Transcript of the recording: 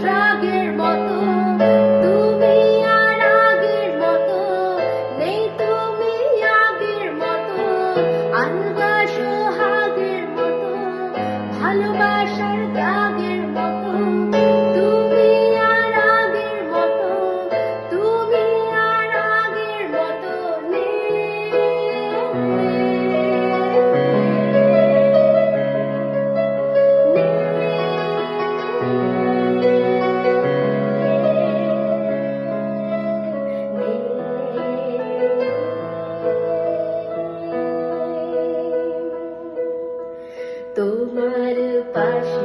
traguei. তোমার পাশে